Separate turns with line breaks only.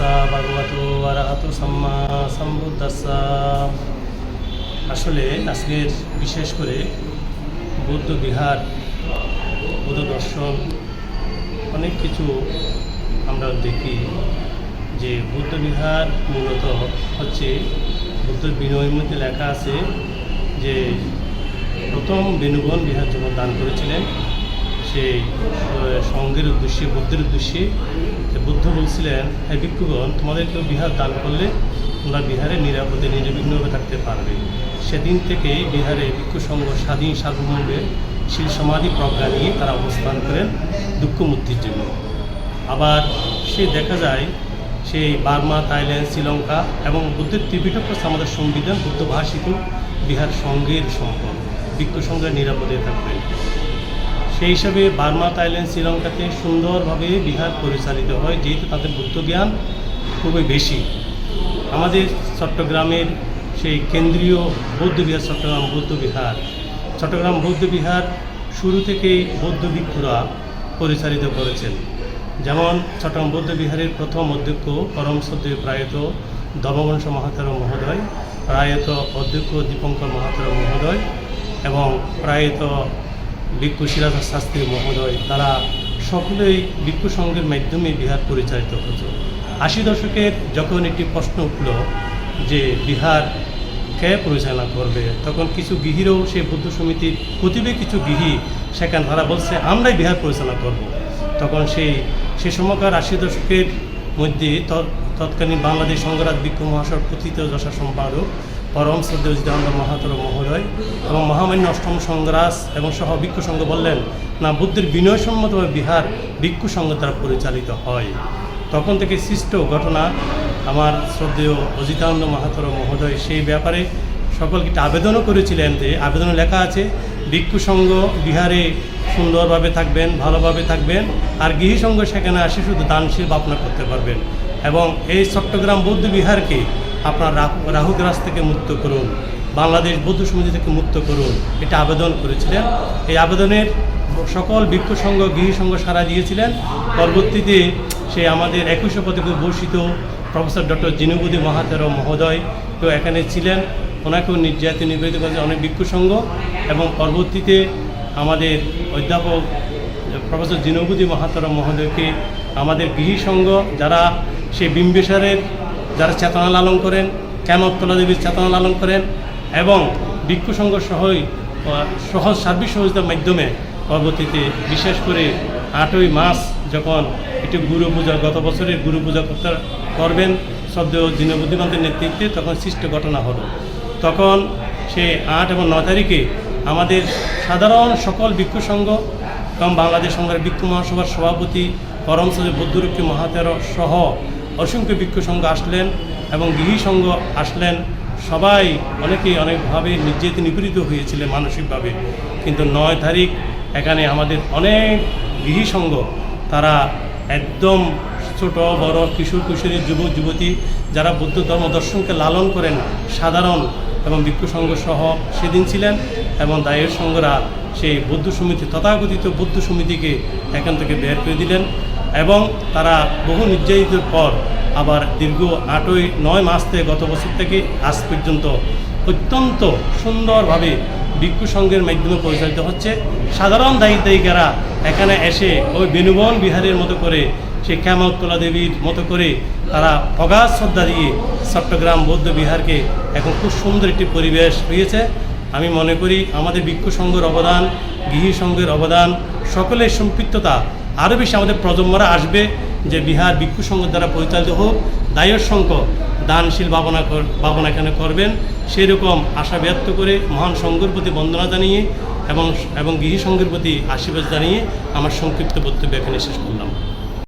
ভগবতো আরহাত সাম্মা সম্বুদ্ধাসা আসলে আজকের বিশেষ করে বৌদ্ধ বিহার বৌদ্ধ দর্শন অনেক কিছু আমরা দেখি যে বৌদ্ধ বিহার মূলত হচ্ছে বৌদ্ধ বিনয়ের মধ্যে লেখা আছে যে প্রথম বেনুবন বিহার যখন দান করেছিলেন আহ, সঙ্গের উদ্দেশ্যে বুদ্ধের উদ্দেশ্যে বুদ্ধ বলছিলেন হ্যাঁ ভিক্ষুগণ তোমাদের কেউ বিহার দান করলে তোমরা বিহারে নিরাপদে নির্বিঘ্নভাবে থাকতে পারবে। সেদিন থেকেই বিহারে ভিক্ষু সংঘ স্বাধীন সার্বভৌমে শিল সমাধি প্রজ্ঞা নিয়ে তারা অবস্থান করেন দুঃখ মুক্তির জন্য। আবার সে দেখা যায় সেই বার্মা থাইল্যান্ড শ্রীলঙ্কা এবং বুদ্ধের ত্রিপিটক আমাদের সংবিধান বুদ্ধ ভাষিত বিহার সঙ্গের সম্পদ। ভিক্ষু সংঘের নিরাপদে থাকবেন সেই হিসাবে বার্মা, থাইল্যান্ড শ্রীলঙ্কাতে সুন্দরভাবে বিহার পরিচালিত হয়, যেহেতু তাদের বুদ্ধ জ্ঞান খুবই বেশি। আমাদের চট্টগ্রামের সেই কেন্দ্রীয় বৌদ্ধ বিহার, চট্টগ্রাম বৌদ্ধ বিহার। চট্টগ্রাম বৌদ্ধ বিহার শুরু থেকেই বৌদ্ধ ভিক্ষুরা পরিচালিত করেছেন। যেমন চট্টগ্রাম বৌদ্ধ বিহারের প্রথম অধ্যক্ষ পরম শ্রদ্ধেয় প্রায়ত দমবংশ মহাতার মহোদয়, প্রায়ত অধ্যক্ষ দীপঙ্কর মহাতার মহোদয় এবং প্রায়ত ভিক্ষু সিরাজ শাস্ত্রী মহোদয়, তারা সকলেই ভিক্ষু সংঘের মাধ্যমে বিহার পরিচালিত হতো আশি দশকের যখন একটি প্রশ্ন উঠল যে বিহার কে পরিচালনা করবে, তখন কিছু গৃহীরও সেই বৌদ্ধ সমিতির প্রতিবে কিছু গৃহী সেখানে, তারা বলছে, আমরাই বিহার পরিচালনা করব। তখন সেই, সে সময়কার আশি দশকের মধ্যে তৎকালীন বাংলাদেশ সংগ্রাম বিক্ষু মহাসর কথিত যশা সম্পাদক, পরম শ্রদ্ধেয় জিদানন্দ মহাতর মহোদয় এবং মহামান্য অষ্টম সংগ্রাস এবং সহ ভিক্ষু সংঘ বললেন, না, বুদ্ধের বিনয়সম্মতভাবে বিহার ভিক্ষু সংঘ দ্বারা পরিচালিত হয়। তখন থেকে সৃষ্ট ঘটনা আমার শ্রদ্ধেয় অজিতানন্দ মাহাতর মহোদয় সেই ব্যাপারে সকলকে আবেদনও করেছিলেন যে আবেদনে লেখা আছে ভিক্ষু সংঘ বিহারে সুন্দরভাবে থাকবেন, ভালোভাবে থাকবেন। আর গৃহী সংঘ সেখানে আসে শুধু দানশীল ভাবনা করতে পারবেন। এবং এই চট্টগ্রাম বৌদ্ধ বিহারকে আপনার রাহু, রাহুগ্রাস থেকে মুক্ত করুন। বাংলাদেশ বৌদ্ধ সমিতি থেকে মুক্ত করুন। এটা আবেদন করেছিলেন। এই আবেদনের সকল ভিক্ষু সংঘ গৃহী সারা দিয়েছিলেন। পরবর্তীতে সে আমাদের একুশে পদকে ভূষিত প্রফেসর ডক্টর জিনুবুদ্দি মহাতের মহোদয় তো এখানে ছিলেন। ওনাকেও নির্যাতিত নিবেদিত করেছে অনেক ভিক্ষু সংঘ এবং পরবর্তীতে আমাদের অধ্যাপক প্রফেসর জিনুবুদ্দি মহাতর মহোদয়কে আমাদের গৃহী সংঘ যারা সে বিম্বেশ্বরের যারা চেতনা লালন করেন ক্যামতলা দেবীর চেতনা লালন করেন এবং ভিক্ষু সংঘ সহই সহজ সার্বিক সহযোগিতার মাধ্যমে পরবর্তীতে বিশেষ করে আটই মাস যখন একটি গুরু পূজা, গত বছরের গুরু পূজা করবেন, শ্রদ্ধেয় দীনবুদ্ধিমানদের নেতৃত্বে তখন সৃষ্ট ঘটনা হলো। তখন সে আট এবং নয় তারিখে আমাদের সাধারণ সকল ভিক্ষু সংঘ এবং বাংলাদেশ সংগ্রাম ভিক্ষু মহাসভার সভাপতি পরম সদে বৌদ্ধরক্ষী মহাতের সহ অসংখ্য ভিক্ষু সংঘ আসলেন এবং গৃহী সংঘ আসলেন। সবাই অনেকেই অনেকভাবে নির্যাতিত নিপীড়িত হয়েছিলেন মানসিকভাবে। কিন্তু নয় তারিখ এখানে আমাদের অনেক গৃহী সংঘ, তারা একদম ছোট, বড় কিশোর কিশোরী যুবক যুবতী যারা বৌদ্ধ ধর্ম দর্শনকে লালন করেন, সাধারণ এবং ভিক্ষু সংঘ সহ সেদিন ছিলেন এবং দায়ের সংঘরা সেই বৌদ্ধ সমিতি, তথাকথিত বৌদ্ধ সমিতিকে এখান থেকে বের করে দিলেন এবং তারা বহু নির্যাতিতের পর আবার দীর্ঘ আটই, নয় মাস থেকে গত বছর থেকে আজ পর্যন্ত অত্যন্ত সুন্দরভাবে ভিক্ষু সংঘের মাধ্যমে পরিচালিত হচ্ছে। সাধারণ দায়িত্ব দায়িকারা এখানে এসে ওই বেনুবন বিহারের মতো করে সেই শ্যামোত্তলা দেবীর মতো করে তারা অগাধ শ্রদ্ধা দিয়ে চট্টগ্রাম বৌদ্ধ বিহারকে এখন খুব সুন্দর একটি পরিবেশ হয়েছে আমি মনে করি আমাদের ভিক্ষু সংঘের অবদান, গৃহী সংঘের অবদান, সকলের সম্পৃক্ততা আরও বেশি আমাদের প্রজন্মরা আসবে যে বিহার ভিক্ষু সংঘ দ্বারা পরিচালিত হোক। দায়র সংঘ দানশীল ভাবনা ভাবনা এখানে করবেন? সেই রকম আশা ব্যক্ত করে মহান সংঘের প্রতি বন্দনা জানিয়ে এবং এবং গৃহী সংঘের প্রতি আশীর্বাদ জানিয়ে আমার সংক্ষিপ্ত বক্তব্য এখানে শেষ করলাম।